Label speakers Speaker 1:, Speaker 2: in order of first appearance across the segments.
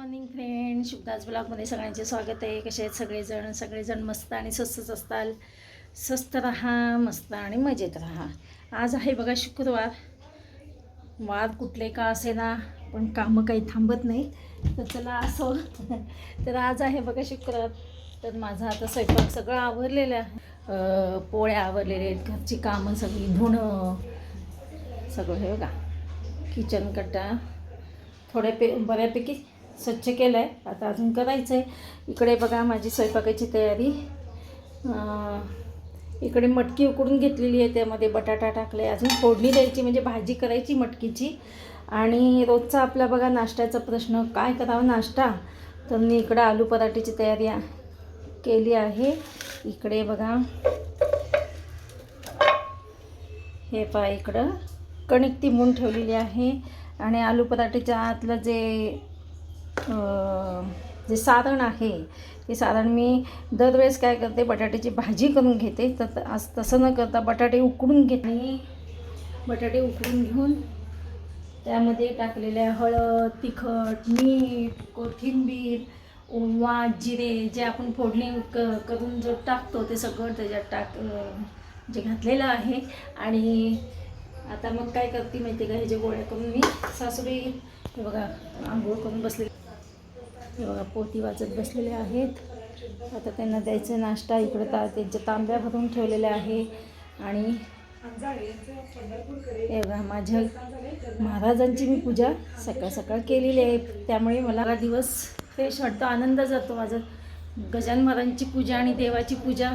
Speaker 1: Morning friend शुभदास ब्लॉगमध्ये सगळ्यांचे स्वागत आहे. कसे आहेत सगळेजण? सगळेजण मस्त आणि स्वस्तच असताल. स्वस्त राहा मस्त आणि मजेत राहा. आज आहे बघा शुक्रवार. वार कुठले का असे ना पण कामं काही थांबत नाही तर चला असो. तर आज आहे बघा शुक्रवार. तर माझा आता स्वयंपाक सगळं आवरलेलं आहे. पोळ्या आवरलेल्या आहेत. घरची कामं सगळी धुणं सगळं हे बघा. किचन कट्टा. थोड्या पे बऱ्यापैकी स्वच्छ केलं आहे आता अजून करायचं आहे इकडे बघा माझी स्वयंपाकाची तयारी. इकडे मटकी उकडून घेतलेली आहे. त्यामध्ये बटाटा टाकले अजून फोडणी द्यायची म्हणजे भाजी करायची मटकीची. आणि रोजचा आपला बघा नाश्त्याचा प्रश्न काय करावा नाश्ता? तर मी इकडं आलू पराठीची तयारी केली आहे. इकडे बघा. हे पहा इकडं कणिक तिंबून ठेवलेली आहे. आणि आलू पराठीच्या आतलं जे जे सारण आहे ते सारण मी दरवेळेस काय करते बटाट्याची भाजी करून घेते. तर त- आज तसं न करता बटाटे उकडून घेते. आणि बटाटे उकडून घेऊन त्यामध्ये टाकलेले हळद तिखट मीठ कोथिंबीर ओवा जिरे जे आपण फोडणी क करून जो टाकतो ते सगळं त्याच्यात टाक जे घातलेलं आहे. आणि आता मग काय करते माहिती का? ह्याचे गोळ्या करून मी सासूबाई हे बघा आंघोळ करून बसले. हे बघा पोती वाजत बसलेले आहेत. आता त्यांना द्यायचं नाश्ता. इकडं ता त्यांच्या तांब्या भरून ठेवलेल्या आहे. आणि हे बघा माझ्या महाराजांची मी पूजा सकाळ सकाळ केलेली आहे. त्यामुळे मला दिवस फ्रेश वाटतो. आनंद जातो माझं. गजान महाराजांची पूजा आणि देवाची पूजा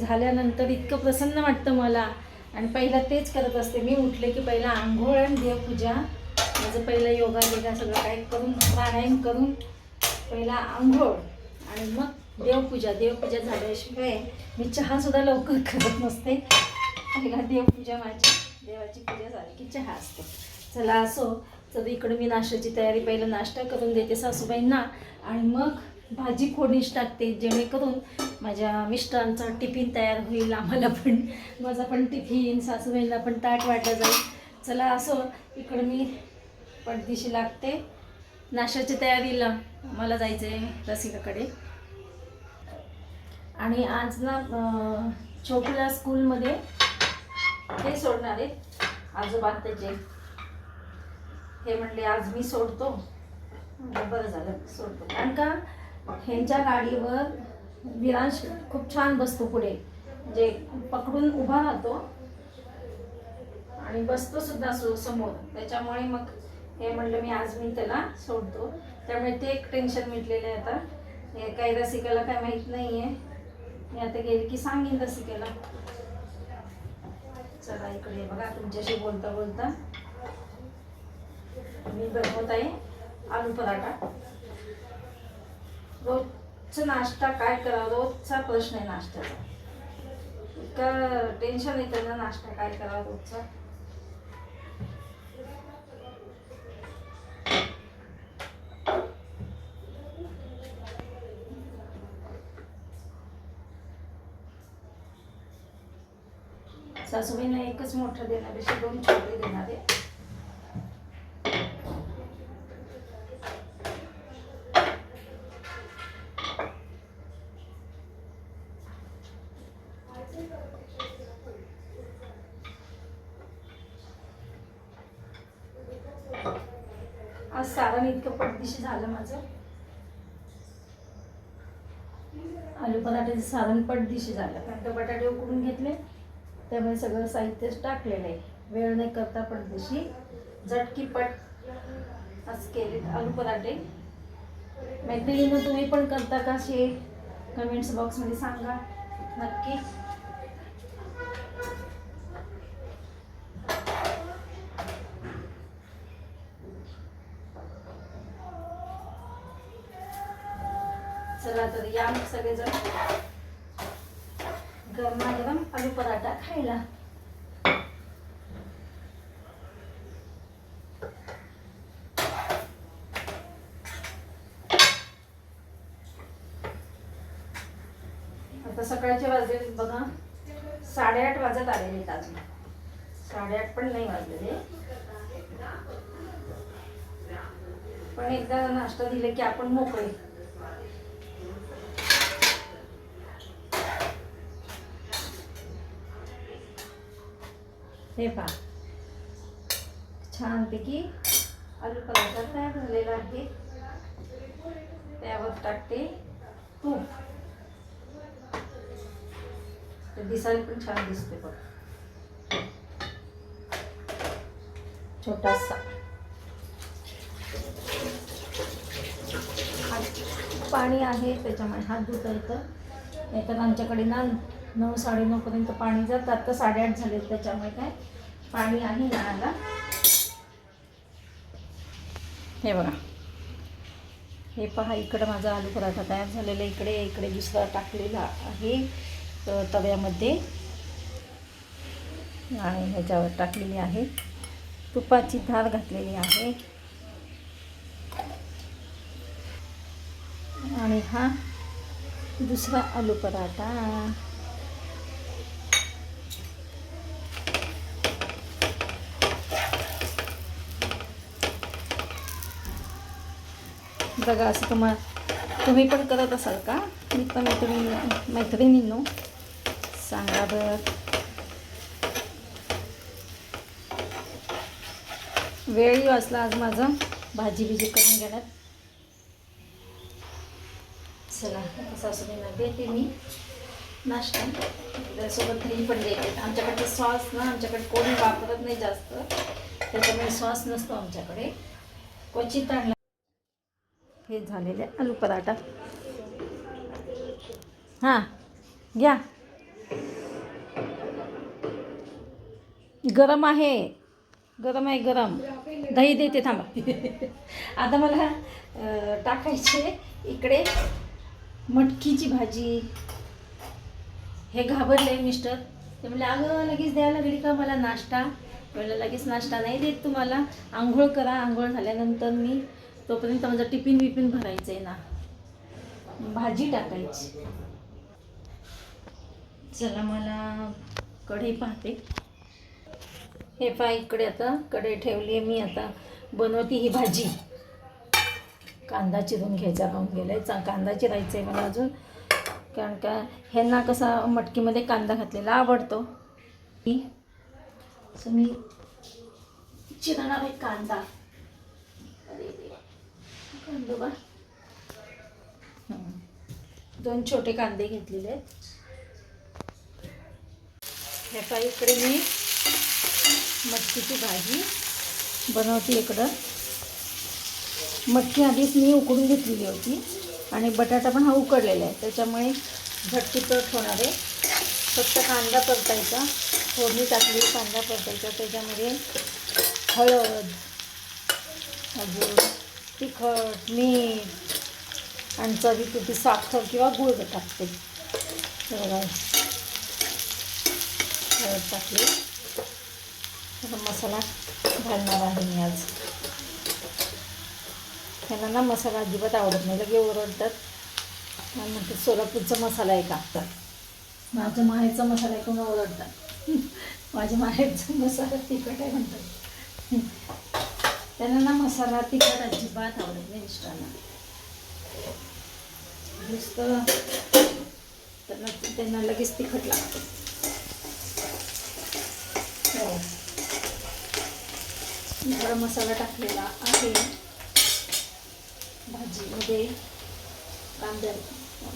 Speaker 1: झाल्यानंतर इतकं प्रसन्न वाटतं मला. आणि पहिला तेच करत असते. मी उठले की पहिला आंघोळ आणि देवपूजा. माझं पहिलं योगा बिगा सगळं काय करून प्राणायाम करून पहिला आंघोळ आणि मग देवपूजा. देवपूजा झाल्याशिवाय मी चहासुद्धा लवकर करत नसते. पहिला देवपूजा माझी. देवाची पूजा झाली की चहा असतो. चला असो. तर इकडं मी नाश्त्याची तयारी पहिलं नाश्ता करून देते सासूबाईंना. आणि मग भाजी फोडणीच टाकते जेणेकरून माझ्या मिस्टरांचा टिफिन तयार होईल आम्हाला पण. माझा पण टिफिन सासूबाईंना पण ताट वाटलं जाईल. चला असो. इकडं मी पडदिशी लागते. नाश्त्याची तयारीला मला जायचं आहे रसिकाकडे. आणि आज ना छोटीला छोटूला स्कूलमध्ये हे सोडणार आहे आजोबा त्याचे. हे म्हणले आज मी सोडतो. बरं झालं सोडतो. कारण का ह्यांच्या गाडीवर विरांश खूप छान बसतो पुढे. म्हणजे पकडून उभा राहतो आणि बसतो सुद्धा समोर. त्याच्यामुळे मग हे म्हणलं मी आज मी त्याला सोडतो. त्यामुळे ते एक टेन्शन मिटलेलं आहे आता. हे काही रसिकाला काय माहीत नाही आहे मी आता गेली की सांगेन रसिकेला. चला इकडे बघा तुमच्याशी बोलता बोलता. मी बनवत आहे आलू पराठा. रोजचा नाश्ता काय करा रोजचा प्रश्न आहे नाश्त्याचा. इतका टेन्शन येतं ना नाश्ता काय करा रोजचा. सासूबाईंना एकच मोठं देण्यापेक्षा दोन छोटे देणार आहे. आज सारण इतकं पटदिशी झालं माझं. आलू पराठ्याचं सारण पटदिशी झालं. कारण बटाटे उकडून घेतले. त्यामुळे सगळं साहित्यच टाकलेलं आहे. वेळ नाही करता पण पटदिशी झटकीपट असं केले आलू पराठे. मैत्रिणीनं तुम्ही पण करता का असे कमेंट्स बॉक्समध्ये सांगा. नक्की. चला तर या मग सगळेजण. गरमागरम आलू पराठा खायला. आता सकाळचे वाजले बघा. साडेआठ वाजत आलेले आहेत अजून. साडेआठ पण नाही वाजलेले. पण एकदा नाश्ता दिले की आपण मोकळे. हे पहा. छानपैकी आलू पराठा तयार झालेला आहे. त्यावर टाकते तूप. तर दिसायला पण छान दिसते बघ. छोटासा. हात पाणी आहे त्याच्यामुळे हात धुता येतं नाहीतर आमच्याकडे नान नऊ साडेनऊपर्यंत पाणी जातं आत्ता साडेआठ झाले त्याच्यामुळे काय? पाणी आहे नळाला हे बघा. हे पहा इकडं माझा आलू पराठा तयार झालेला इकडे इकडे दुसरा टाकलेला आहे तव्यामध्ये. आणि ह्याच्यावर टाकलेली आहे. तुपाची धार घातलेली आहे. आणि हा दुसरा आलू पराठा. बघा असं तुम्हा तुम्ही पण करत असाल का? मित्र मैत्रिणी मैत्रिणींनो सांगा बरं. वेळही वाचला आज माझा. भाजी बिजी करून घेण्यात चला आता सासूबाईंना देते मी. नाश्ता. त्यासोबत दही पण देते. आमच्याकडे सॉस ना आमच्याकडे कोणी वापरत नाही जास्त. त्याच्यामुळे सॉस नसतो आमच्याकडे. क्वचित आणला हे झालेले आलू पराठा. हां घ्या. गरम आहे. गरम आहे गरम. दही देते थांबा. आता मला टाकायचे इकडे मटकीची भाजी. हे घाबरले मिस्टर. ते म्हणले अगं लगेच द्यायला लागली का मला नाश्ता? म्हणलं लगेच नाश्ता नाही देत तुम्हाला. आंघोळ करा. आंघोळ झाल्यानंतर मी तोपर्यंत माझं टिफिन विपिन भरायचं आहे ना. भाजी टाकायची. चला मला कढई पाहते. हे पहा इकडे आता कढई ठेवली आहे मी आता. बनवती ही भाजी. कांदा चिरून घ्यायचा राहून गेला आहे चा कांदा चिरायचा आहे मला अजून. कारण का ह्यांना कसा मटकीमध्ये कांदा घातलेला आवडतो. मी मी चिरणार आहे कांदा. कांदो बा हं. दोन छोटे कांदे घेतलेले आहेत. ह्याचा इकडे मी मटकीची भाजी बनवते इकडं. मटकी आधीच मी उकडून घेतलेली होती आणि बटाटा पण हा उकडलेला आहे. त्याच्यामुळे झटपट होणार आहे. फक्त कांदा परतायचा. फोडणी टाकली कांदा परतायचा. त्याच्यामध्ये हळद अजून तिखट मीठ आणि चवीपुरती साखर किंवा गुळ टाकते. बघा. हळद टाकली. मसाला घालणार आहे मी आज. त्यांना ना मसाला अजिबात आवडत नाही. लगे ओरडतात. आणि म्हणते सोलापूरचा मसाला आहे टाकतात माझ्या माहेरचा मसाला आहे कोण ओरडतात. माझ्या माहेरचा मसाला तिखट आहे म्हणतात. त्यांना ना मसाला तिखट अजिबात आवडत नाही मिस्टरांना. नुसतं त्यांना त्यांना लगेच तिखट लागतं. हो. गरम मसाला टाकलेला आहे. भाजीमध्ये कांद्या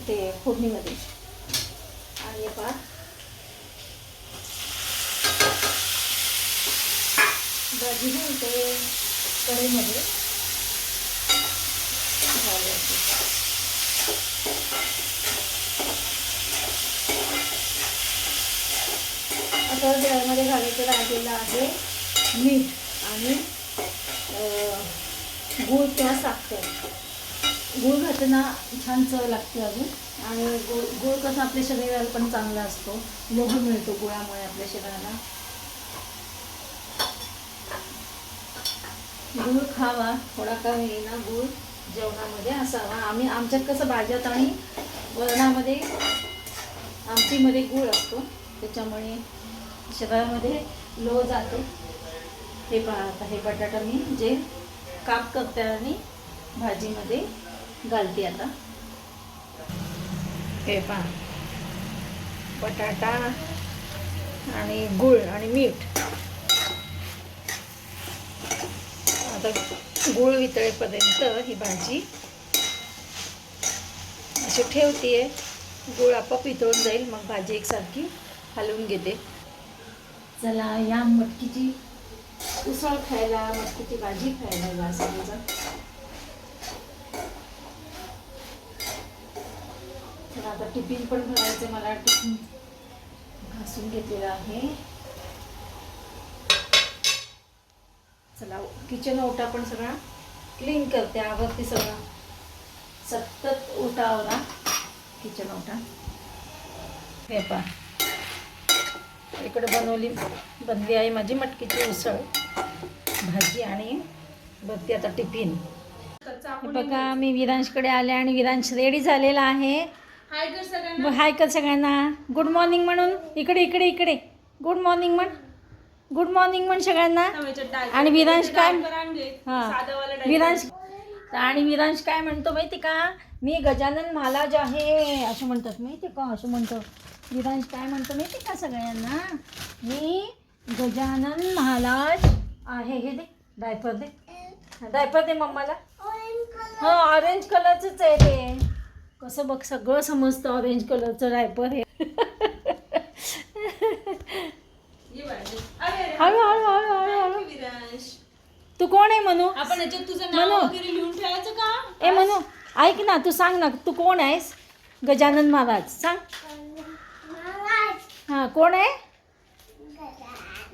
Speaker 1: ते फोडणीमध्ये. आणि पा भाजी घालते कढईमध्ये घालायची. आता त्यामध्ये घालायचं राहिलेलं आहे मीठ आणि गूळ किंवा साखर. गूळ घातलं छान चव लागते अजून. आणि गूळ गूळ कसं आपल्या शरीराला पण चांगला असतो. लोह मिळतो गुळामुळे आपल्या शरीराला. गूळ खावा थोडा का होईना गूळ जेवणामध्ये असावा. आम्ही आमच्यात कसं भाज्यात आणि वरणामध्ये आमटीमध्ये गूळ असतो. त्याच्यामुळे शरीरामध्ये लो जातो. हे पाहता आता हे बटाटा मी जे काप करते आणि भाजीमध्ये घालते आता. हे पहा. बटाटा आणि गूळ आणि मीठ. आता गूळ वितळेपर्यंत ही भाजी अशी ठेवते गूळ आपोआप वितळून जाईल मग भाजी एकसारखी हलवून घेते. चला या मटकीची उसळ खायला मटकीची भाजी खायला या तर आता टिफिन पण भरायचं मला टिफिन घासून घेतलेलं आहे. चला किचन ओटा पण सगळा क्लीन करते आवडते सगळं. सतत ओटा आवरा किचन ओटा. हे पा इकडे बनवली बनली आहे माझी मटकीची उसळ भाजी आणि बघते आता टिफिन बघा मी विरांशकडे आले आणि विरांश रेडी झालेला आहे.
Speaker 2: हाय कर सगळ्यांना.
Speaker 1: हाय कर सगळ्यांना. गुड मॉर्निंग म्हणून. इकडे इकडे इकडे. गुड मॉर्निंग म्हण. गुड मॉर्निंग म्हण सगळ्यांना. आणि विरांश काय. हा. विरांश आणि विरांश काय म्हणतो माहिती का? मी गजानन महाराज आहे असं म्हणतात. माहिती का? असं म्हणतो. विरांश काय म्हणतो माहिती का सगळ्यांना? मी गजानन महाराज आहे. हे दे डायपर दे. डायपर दे मम्माला. हो ऑरेंज कलरचंच आहे ते. कसं बघ सगळं समजतं ऑरेंज कलरचं डायपर हे
Speaker 2: ये बाळा. अरे, अरे,
Speaker 1: हळू हळू हळू हळू हळू.
Speaker 2: विरांश.
Speaker 1: तू कोण आहे म्हणू
Speaker 2: आपण याच्यात तुझं
Speaker 1: म्हणू.
Speaker 2: नाव वगैरे लिहून ठेवायचं का?
Speaker 1: ए म्हणू ऐक ना तू सांग ना तू कोण आहेस? गजानन महाराज सांग. हा कोण आहे?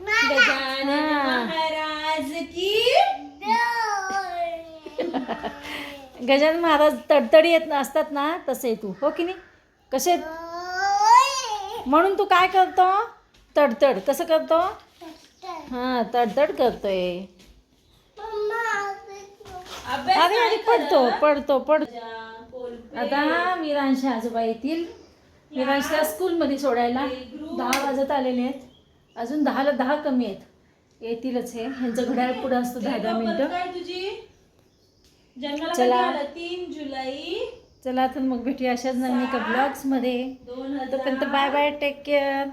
Speaker 2: गजानन
Speaker 1: हा.
Speaker 2: महाराज की?
Speaker 1: गजानन महाराज तडतडी येत असतात ना तसे तू. हो की नाही? कसे? म्हणून तू काय करतो? तडतड. कसं करतो? हां तडतड करतोय. अरे अरे पडतो. पडतो पड.
Speaker 2: जा, कोलपे.
Speaker 1: आता विरांशी आजोबा येतील. विरांशला स्कूलमध्ये सोडायला. दहा वाजत आलेले आहेत. अजून दहाला दहा कमी आहेत. येतीलच हे. ह्यांचं घड्याळ पुढं असतं दहा दहा मिनटं.
Speaker 2: काय तुझी? जन्माला
Speaker 1: चला.
Speaker 2: कधी आलं? तीन जुलै.
Speaker 1: चला तर मग भेटूया अशाच नवीन एका ब्लॉग्समध्ये. तोपर्यंत बाय बाय टेक केअर